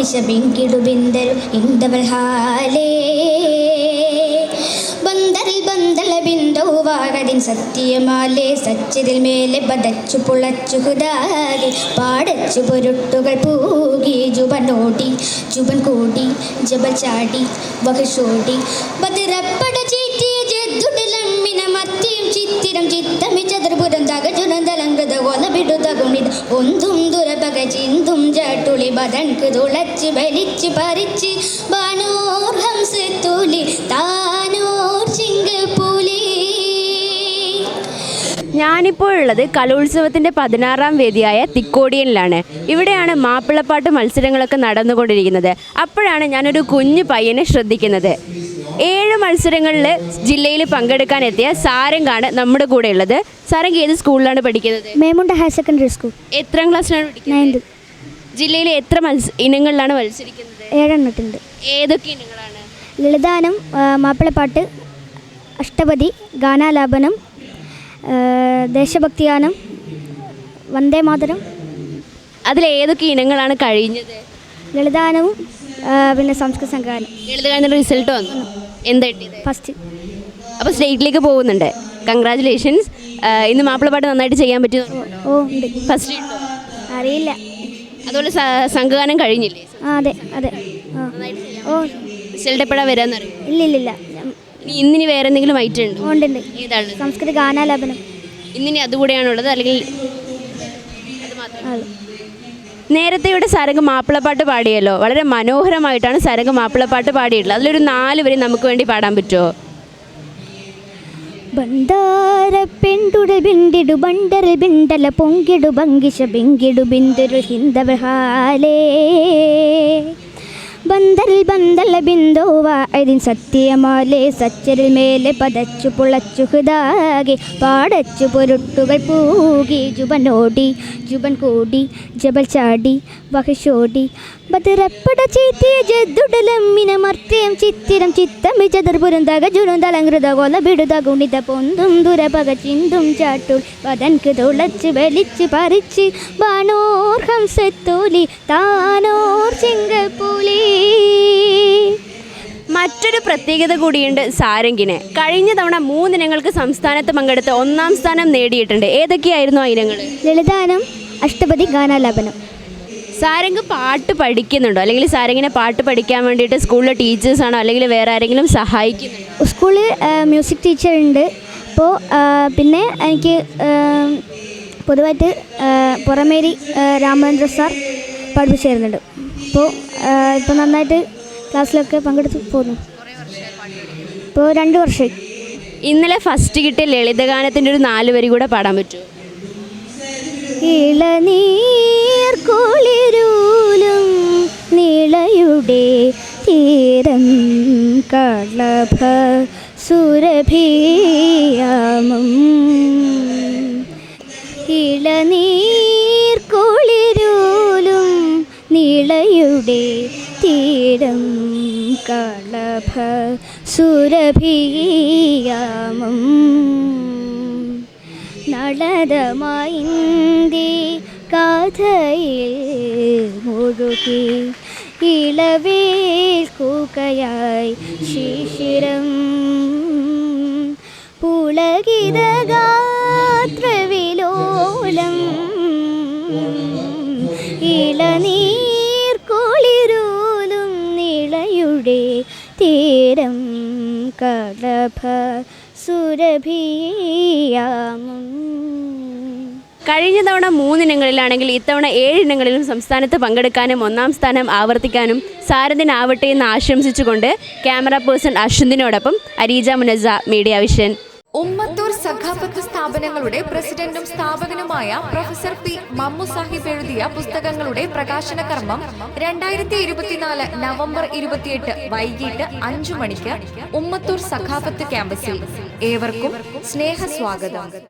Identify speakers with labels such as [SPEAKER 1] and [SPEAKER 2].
[SPEAKER 1] വിഷമിങ്കിടുബിന്ദരു ഇന്ദവൾ ഹാലേ. ബന്ദറിൽ ബന്ധല ബിന്ദൗവാകതിൻ സത്യമാലേ. സച്ചിതിൽ മേലെ പതച്ചു പുളച്ചു ഹുദാകെ. പാടച്ചു പൊരുട്ടുകൾ പൂകി. ജുബനോടി ജുബൻ കൂടി ജബ ചാടി വഹഷോടി ബതിരപ്പട ಮತ್ತೆಯಂ ചിത്തിരം ಚಿತ್ತಮಿ ಚತುರ್ಪುರಂ ತಗಜುನಂದಲಂಕೃತ ಒಲ ಬಿಡು ತಗುಣಿದ ഒന്തും ദുരപക ചിന്തും ചാട്ടുളി ബദൺക്ക് തുളച്ച് ബലിച്ച് പറിച്ച് ബാനോർ ഹംസത്തുലി താനോർ ചിങ്കപ്പുലി.
[SPEAKER 2] ഞാനിപ്പോൾ ഉള്ളത് കലോത്സവത്തിന്റെ പതിനാറാം വേദിയായ തിക്കോടിയനിലാണ്. ഇവിടെയാണ് മാപ്പിളപ്പാട്ട് മത്സരങ്ങളൊക്കെ നടന്നുകൊണ്ടിരിക്കുന്നത്. അപ്പോഴാണ് ഞാനൊരു കുഞ്ഞു പയ്യനെ ശ്രദ്ധിക്കുന്നത്. ഏഴ് മത്സരങ്ങളിൽ ജില്ലയിൽ പങ്കെടുക്കാൻ എത്തിയ സാരംഗാണ് നമ്മുടെ കൂടെ ഉള്ളത് സാരംഗ് ഏത് സ്കൂളിലാണ് പഠിക്കുന്നത്?
[SPEAKER 1] Memunda higher secondary school.
[SPEAKER 2] എത്രാം ക്ലാസ്സിലാണ് പഠിക്കുന്നത്?
[SPEAKER 1] നയൻത്.
[SPEAKER 2] ജില്ലയിലെ എത്ര മത്സ ഇനങ്ങളിലാണ് മത്സരിക്കുന്നത്?
[SPEAKER 1] ഏഴെണ്ണട്ടുണ്ട്
[SPEAKER 2] ഏതൊക്കെ ഇനങ്ങളാണ്?
[SPEAKER 1] ലളിതാനം ആ, മാപ്പിളപ്പാട്ട് അഷ്ടപതി ഗാനാലാപനം ആ, ദേശഭക്തിഗാനം വന്ദേ മാതരം
[SPEAKER 2] അതിൽ ഏതൊക്കെ ഇനങ്ങളാണ് കഴിഞ്ഞത്?
[SPEAKER 1] ലളിതാനവും പിന്നെ സംസ്കൃത
[SPEAKER 2] സംഘം റിസൾട്ട് വന്നു. എന്താ കിട്ടിയത്?
[SPEAKER 1] ഫസ്റ്റ്
[SPEAKER 2] അപ്പോൾ സ്റ്റേറ്റിലേക്ക് പോകുന്നുണ്ട്. കൺഗ്രാറ്റുലേഷൻസ് ഇന്ന് മാപ്പിളപ്പാട്ട് നന്നായിട്ട് ചെയ്യാൻ പറ്റും
[SPEAKER 1] ഓ ഉണ്ട്.
[SPEAKER 2] ഫസ്റ്റ്
[SPEAKER 1] അറിയില്ല.
[SPEAKER 2] അതുപോലെ സ- സംഘഗാനം കഴിഞ്ഞില്ലേ?
[SPEAKER 1] ആ അതെ അതെ. ആ. ഓ.
[SPEAKER 2] റിസൾട്ട് എപ്പോഴാണ് വരാമെന്നറിയും
[SPEAKER 1] ഇല്ല ഇല്ല ഇല്ല.
[SPEAKER 2] ഇനി ഇന്നിനി വേറെ എന്തെങ്കിലും ഐറ്റം ഉണ്ടോ?
[SPEAKER 1] ഉണ്ട് ഉണ്ട്
[SPEAKER 2] ഏതാണ്?
[SPEAKER 1] സംസ്കൃത ഗാനാലാപനം.
[SPEAKER 2] ഇന്നിനി അതുകൂടെയാണുള്ളത് അല്ലെങ്കിൽ
[SPEAKER 1] അത്
[SPEAKER 2] നേരത്തെ ഇവിടെ സരംഗ് മാപ്പിളപ്പാട്ട് പാടിയല്ലോ വളരെ മനോഹരമായിട്ടാണ് സരംഗ് മാപ്പിളപ്പാട്ട് പാടിയിട്ടുള്ളത് അതിലൊരു നാല് വരി നമുക്ക് വേണ്ടി പാടാൻ പറ്റുമോ
[SPEAKER 1] ಬಂದಾರ ಪೆಂಡುಡ ಬಿಂಡಿಡು ಬಂಡರ ಬಿಂಡಲ ಪೊಂಗಿಡು ಬಂಗಿಶ ಬೆಂಗಿಡು ಬಿಂದರು ಹಿಂದವ ಹಾಲೇ ബന്ദറിൽ ബന്ദല ബിന്ദോ വായതിൻ സത്യമാലെ സച്ചരിൽ മേലെ പതച്ചു പുളച്ചു ഹൃദാകെ പാടച്ചു പൊരുട്ടുകൾ പൂകി. ജുബൻ ഓടി ജുബൻ കൂടി ജബൽ ചാടി വഹശോടി ബദറപ്പട ചീറ്റിയ ജദ്ദുടലമ്മിന മർത്യം ചിത്തിരം ചിത്തമി ചതുർപുരം ജുരുന്തലങ്കൃത തലങ്കൃത കൊല ബിടുത ഗുണിത പൊന്തും ദുരപക ചിന്തും ചാട്ടുൾ വതൻക്ക് തുളച്ച് വലിച്ച് പറിച്ച് ബാണോർ ഹംസത്തൂലി താനോർ ചിങ്കപ്പൂലി.
[SPEAKER 2] മറ്റൊരു പ്രത്യേകത കൂടിയുണ്ട് സാരംഗിന്. കഴിഞ്ഞ തവണ മൂന്നിനങ്ങൾക്ക് സംസ്ഥാനത്ത് പങ്കെടുത്ത് ഒന്നാം സ്ഥാനം നേടിയിട്ടുണ്ട്. ഏതൊക്കെയായിരുന്നു ആ ഇനങ്ങൾ
[SPEAKER 1] ലളിതാനം അഷ്ടപതി ഗാനാലാപനം.
[SPEAKER 2] സാരംഗ് പാട്ട് പഠിക്കുന്നുണ്ടോ? അല്ലെങ്കിൽ സാരംഗിനെ പാട്ട് പഠിക്കാൻ വേണ്ടിയിട്ട് സ്കൂളിലെ ടീച്ചേഴ്സാണോ? അല്ലെങ്കിൽ വേറെ ആരെങ്കിലും സഹായിക്കുന്നുണ്ടോ?
[SPEAKER 1] സ്കൂളിൽ മ്യൂസിക് ടീച്ചർ ഉണ്ട് അപ്പോൾ പിന്നെ എനിക്ക് പൊതുവായിട്ട് പുറമേരി രാമചന്ദ്ര സാർ പഠിപ്പിച്ചു തരുന്നുണ്ട് അപ്പോൾ ഇപ്പോൾ നന്നായിട്ട് ക്ലാസ്സിലൊക്കെ പങ്കെടുത്ത് പോകുന്നു. ഇപ്പോൾ രണ്ട് വർഷം
[SPEAKER 2] ഇന്നലെ ഫസ്റ്റ് കിട്ടിയ ലളിതഗാനത്തിന്റെ ഒരു നാല് വരി കൂടെ പാടാൻ പറ്റുമോ?
[SPEAKER 1] ഇളനീർ കളഭ സുരഭിയാമം ഇളനീർ കുളിരൂലും നിളയുടെ തീരം കളഭ സുരഭിയാമം നടതമായി കഥയിൽ മുഴുകി ഇളവേൽക്കുകയായി ശിശിരം. പുളകിതഗാത്രവിലോലം. ഇളനീർക്കുളിരോലും കുളിരൂലും നിളയുടെ തീരം കടഭ സുരഭിയാമം
[SPEAKER 2] കഴിഞ്ഞ തവണ മൂന്നിനങ്ങളിലാണെങ്കിൽ ഇത്തവണ ഏഴിനങ്ങളിലും സംസ്ഥാനത്ത് പങ്കെടുക്കാനും ഒന്നാം സ്ഥാനം ആവർത്തിക്കാനും സാരഥിനാവട്ടെ എന്ന് ആശംസിച്ചുകൊണ്ട് ക്യാമറ പേഴ്സൺ അശ്വന്തിനോടൊപ്പം അരീജ മുനസ മീഡിയ വിഷൻ.
[SPEAKER 3] ഉമ്മത്തൂർ സഖാഫത്ത് സ്ഥാപനങ്ങളുടെ പ്രസിഡന്റും സ്ഥാപകനുമായ പ്രൊഫസർ പി മമ്മു സാഹിബ് എഴുതിയ പുസ്തകങ്ങളുടെ പ്രകാശന കർമ്മം രണ്ടായിരത്തി ഇരുപത്തിനാല് നവംബർ ഇരുപത്തിയെട്ട് വൈകിട്ട് അഞ്ചു മണിക്ക് ഉമ്മത്തൂർ സഖാഫത്ത് ക്യാമ്പസിൽ. ഏവർക്കും സ്നേഹ സ്വാഗതം